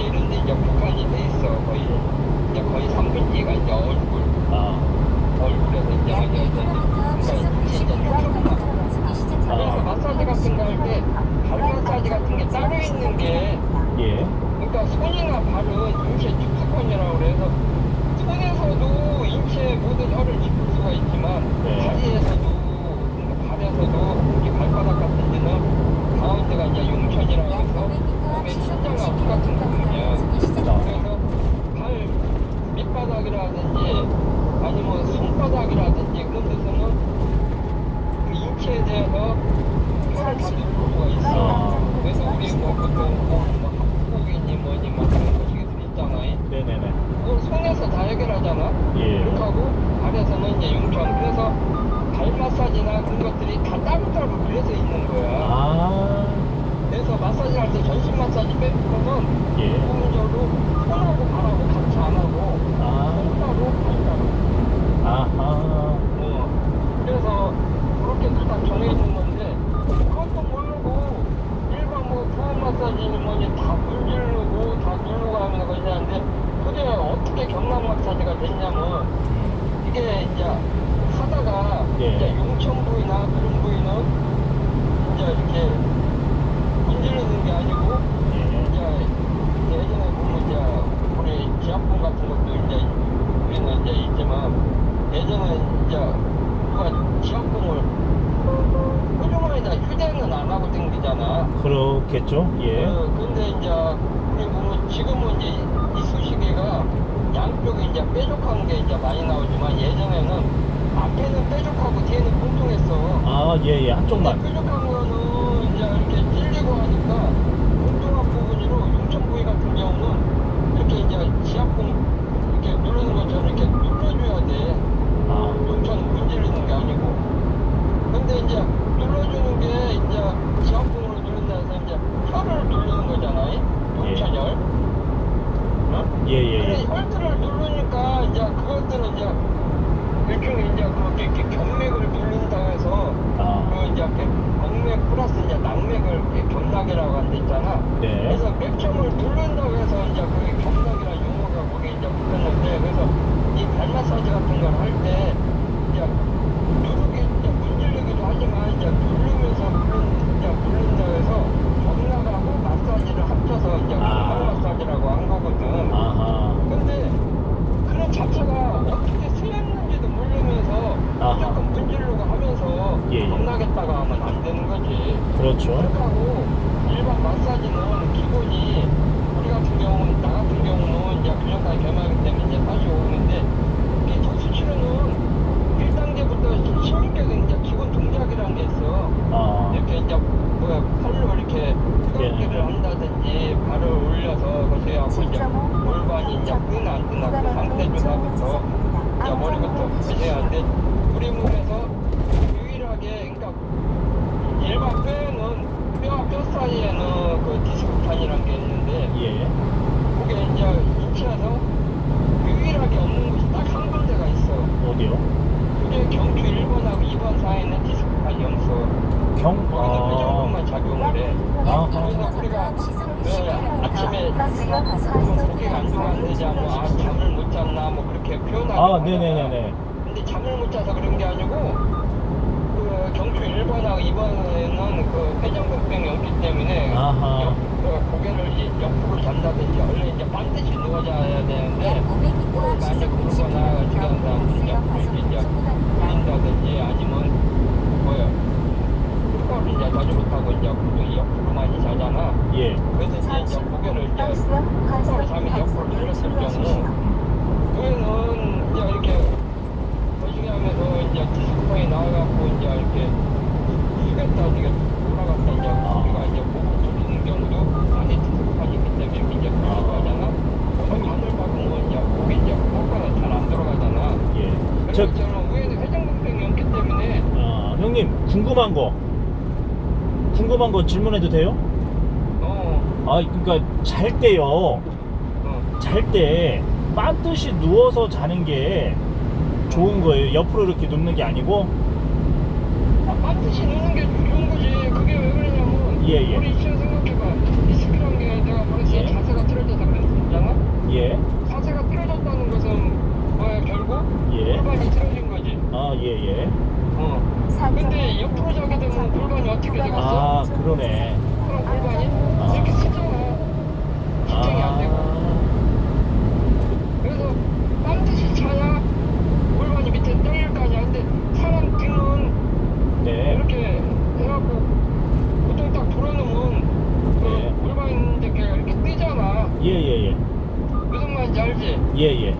이제 이런 데 이제 북한이 돼 있어 거의 이제 거의 3분지가 이제 얼굴 아, 얼굴에서 이제 약 이제 이제 1km 그러니까 시속 이제 60km 흉터구나. 과속 시작 그래서 아. 마사지 같은 거 할 때 발 마사지 같은 게 따로 있는 게 예. 그러니까 손이나 발은 인체 축소권이라고 그래서 손에서도 인체 모든 혈을 짚을 수가 있지만 네. 다리에서도 발에서도 이 발바닥 같은 데는 가운데가 이제 용천이라고 약 해서 500m 몸의 시속 심장과 90km 똑같은 부분이야. 과속 시작 그래서 발 밑바닥이라든지 아니면 손바닥이라든지 그런 데서는 그 인체에 대해서 혈을 다 누를 수가 있어. 아. 그래서 우리 뭐 보통 뭐 합국이니 뭐니 뭐 그런 것이 있잖아요. 네네네. 손에서 다 해결하잖아. 예. 그렇게 하고 발에서는 이제 용천. 그래서 발 마사지나 그런 것들이 다 따로따로 그려져 있는 거야. 아, 그래서 마사지 할 때 전신 마사지 빼고는 예. 기본적으로 손하고 발하고 같이 안 하고 아, 손가로 발가로 아하. 어. 그래서 그렇게 딱 정해 있는 건데 그것도 모르고 일반 뭐 부원 마사지니 뭐니 다 물지르고 다 누르고 하면서 그러는데 그게 어떻게 경락 마사지가 됐냐면 이게 이제 하다가 예. 이제 용천 부위나 그런 부위는 이제 이렇게 문지르는 게 아니고 예. 이제 예전에 보면 이제 우리 지압봉 같은 것도 이제 우리는 이제 있지만 예전에 이제 누가 지압봉을 호주머니다 휴대는 안 하고 댕기잖아. 그렇겠죠? 예. 어, 근데 이제 우리 보면 지금은 이제 이쑤시개가 양쪽에 이제 뾰족한 게 이제 많이 나오지만 예전에는 앞에는 뾰족하고 뒤에는 뚱뚱했어. 아, 예, 예. 한쪽만. 뾰족한 거는 이제 이렇게 찔리고 하니까 뚱뚱한 부분으로 용천 부위 같은 경우는 이렇게 이제 지압봉 이렇게 누르는 것처럼 이렇게 눌러줘야 돼. 아, 용천 문지르는 게 아니고. 근데 이제 눌러주는 게 이제 지압봉으로 누른다 해서 이제 혀를 누르는 거잖아요. 용천열. 어? 예, 예, 그래 예. 혈들을 누르니까 이제 그것들은 이제 일종의 이제 그렇게 이렇게 경맥을 누른다 해서 아, 그 이제 이렇게 경맥 플러스 이제 낙맥을 이렇게 경락이라고 하는 데 있잖아. 네. 그래서 맥점을 누른다고 해서 이제 그게 경락이라는 용어가 거기에 이제 붙었는데 그래서 이 발 마사지 같은 걸 할때 이제 누르기 이제 문지르기도 하지만 이제 누르면서 누른 이제 누른다 해서 경락하고 마사지를 합쳐서 이제 아. 발 마사지라고 한 거거든. 아하. 근데 그런 자체가 어떻게 쓰였는지도 모르면서 아하. 무조건 문지르고 하면서 예, 예. 겁나겠다가 하면 안 되는 거지. 그렇죠. 그렇다고 일반 마사지는 기본이 우리 같은 경우는 나 같은 경우는 이제 근육까지 개발하기 때문에 이제 85인데 이 도수 치료는 1단계부터 16개가 이제 기본 동작이라는 게 있어. 아, 이렇게 이제 뭐야 팔로 이렇게 네. 뜨겁게를 한다든지 발을 올려서 거기에 하고 이제 골반이 이제 뜨나 안 뜨나 그 상태 조사부터 이제 머리부터 해야 하는데 우리 몸에서 유일하게 그러니까 일반 뼈에는 뼈와 뼈 사이에는 그 디스크판이라는 게 있는데 예. 그게 이제 인체에서 유일하게 없는 곳이 딱 한 군데가 있어. 어디요? 그게 경추 1번하고 2번 사이에는 디스크판이 없어. 경, 거기는 아, 회전근만 작용을 해. 아. 그래서 우리가 그 아침에 버스가 가서 뭐 고개가 안 좋았는지 뭐 아, 잠을 못 잤나 뭐 그렇게 표현하고 아. 네네네네. 근데 잠을 못 자서 그런 게 아니고 그 경추 1번하고 2번에는 그 회전근병이 없기 때문에 아하. 옆, 그 고개를 이 옆으로 잔다든지 원래 이제 반드시 누워자야 되는데 약 500m 만약 시속 그러거나 60km 지금 버스가 옆으로 이제. 돌린다든지 아니면 뭐야 똑바로 이제 자지 못하고 이제 그 옆으로 많이 자잖아 예. 그래서 이제, 이제 고개를 이제 과속 잠이 옆으로 돌렸을 경우. 그거는 이제 이렇게 거시기 하면서 궁금한 거 궁금한 거 질문해도 돼요? 어. 아 그러니까 잘 때요 어. 잘 때 반드시 누워서 자는 게 좋은 거예요 옆으로 이렇게 눕는 게 아니고 아, 반드시 누는 게 좋은 거지. 그게 왜 그러냐면 예, 예. 우리 이치로 생각해봐. 리스크란 게 내가 벌써 예. 자세가 틀어졌다잖아. 예. 자세가 틀어졌다는 것은 뭐야 결국 예. 골반이 틀어진 거지. 아 예, 예. 어. 근데 옆으로 자게 되면 골반이 어떻게 되겠어? 아, 그러네. 그럼 골반이 아. 이렇게 쓰잖아. 수정이 안 되고. 아, 그래서 반드시 차야 골반이 밑에 떨릴 거 아니야. 근데 사람 등은 네. 이렇게 해갖고 보통 딱 돌아놓으면 그 네. 골반 이렇게 이렇게 뜨잖아. 예, 예, 예. 무슨 말인지 알지? 예, 예.